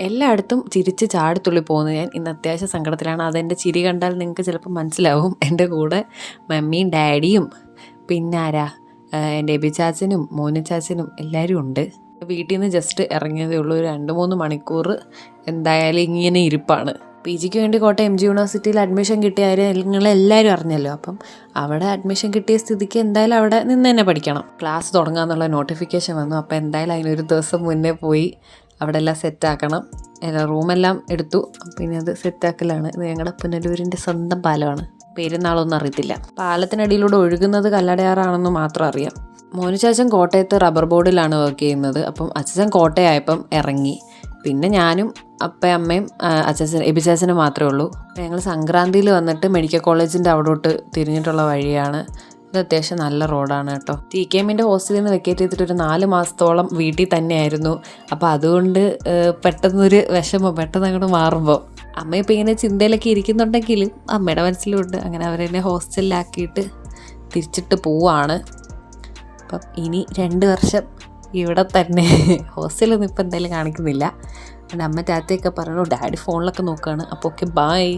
എല്ലായിടത്തും ചിരിച്ച് ചാടിത്തുള്ളി പോകുന്നത് ഞാൻ ഇന്ന് അത്യാവശ്യം സങ്കടത്തിലാണ്. അതെന്റെ ചിരി കണ്ടാൽ നിങ്ങൾക്ക് ചിലപ്പോൾ മനസ്സിലാവും. എന്റെ കൂടെ മമ്മിയും ഡാഡിയും പിന്നെ ആരാ? ആ, എന്റെ എബി ചാച്ചനും മോനു ചാച്ചനും എല്ലാവരും ഉണ്ട്. വീട്ടിൽ നിന്ന് ജസ്റ്റ് ഇറങ്ങിയതേ ഉള്ളൂ. രണ്ട് മൂന്ന് മണിക്കൂർ എന്തായാലും ഇങ്ങനെ ഇരിപ്പാണ്. പി ജിക്ക് വേണ്ടി കോട്ടയം എം ജി യൂണിവേഴ്സിറ്റിയിൽ അഡ്മിഷൻ കിട്ടിയ നിങ്ങളെല്ലാവരും അറിഞ്ഞല്ലോ. അപ്പം അവിടെ അഡ്മിഷൻ കിട്ടിയ സ്ഥിതിക്ക് എന്തായാലും അവിടെ നിന്ന് തന്നെ പഠിക്കണം. ക്ലാസ് തുടങ്ങാമെന്നുള്ള നോട്ടിഫിക്കേഷൻ വന്നു. അപ്പോൾ എന്തായാലും അതിനൊരു ദിവസം മുന്നേ പോയി അവിടെ എല്ലാം സെറ്റാക്കണം. എല്ലാ റൂമെല്ലാം എടുത്തു. പിന്നെ അത് സെറ്റാക്കലാണ്. ഇത് ഞങ്ങളുടെ പുനലൂരിന്റെ സ്വന്തം പാലമാണ്. പെരുന്നാളൊന്നും അറിയത്തില്ല. പാലത്തിനടിയിലൂടെ ഒഴുകുന്നത് കല്ലടയാറാണെന്ന് മാത്രം അറിയാം. മോനുചാച്ചൻ കോട്ടയത്ത് റബ്ബർ ബോർഡിലാണ് വർക്ക് ചെയ്യുന്നത്. അപ്പം അച്ഛൻ കോട്ടയായപ്പം ഇറങ്ങി. പിന്നെ ഞാനും അപ്പയും അമ്മയും അച്ഛൻ എബിചാച്ചനും മാത്രമേ ഉള്ളൂ. ഞങ്ങൾ സംക്രാന്തിയിൽ വന്നിട്ട് മെഡിക്കൽ കോളേജിന്റെ അവിടോട്ട് തിരിഞ്ഞിട്ടുള്ള വഴിയാണ്. ഇത് അത്യാവശ്യം നല്ല റോഡാണ് കേട്ടോ. ടി കെ എമ്മിന്റെ ഹോസ്റ്റലിൽ നിന്ന് വെക്കേറ്റ് ചെയ്തിട്ട് ഒരു നാല് മാസത്തോളം വീട്ടിൽ തന്നെയായിരുന്നു. അപ്പോൾ അതുകൊണ്ട് പെട്ടെന്നൊരു വിഷമം പെട്ടെന്ന് അങ്ങോട്ട് മാറുമ്പോൾ അമ്മ ഇപ്പം ഇങ്ങനെ ചിന്തയിലൊക്കെ ഇരിക്കുന്നുണ്ടെങ്കിലും അമ്മയുടെ മനസ്സിലുണ്ട്. അങ്ങനെ അവരെന്നെ ഹോസ്റ്റലിലാക്കിയിട്ട് തിരിച്ചിട്ട് പോവാണ്. അപ്പം ഇനി രണ്ട് വർഷം ഇവിടെ തന്നെ ഹോസ്റ്റലൊന്നും ഇപ്പം എന്തായാലും കാണിക്കുന്നില്ല. അമ്മ ടാറ്റയൊക്കെ പറഞ്ഞു ഡാഡി ഫോണിലൊക്കെ നോക്കുകയാണ് അപ്പോൾ ഓക്കെ ബായ്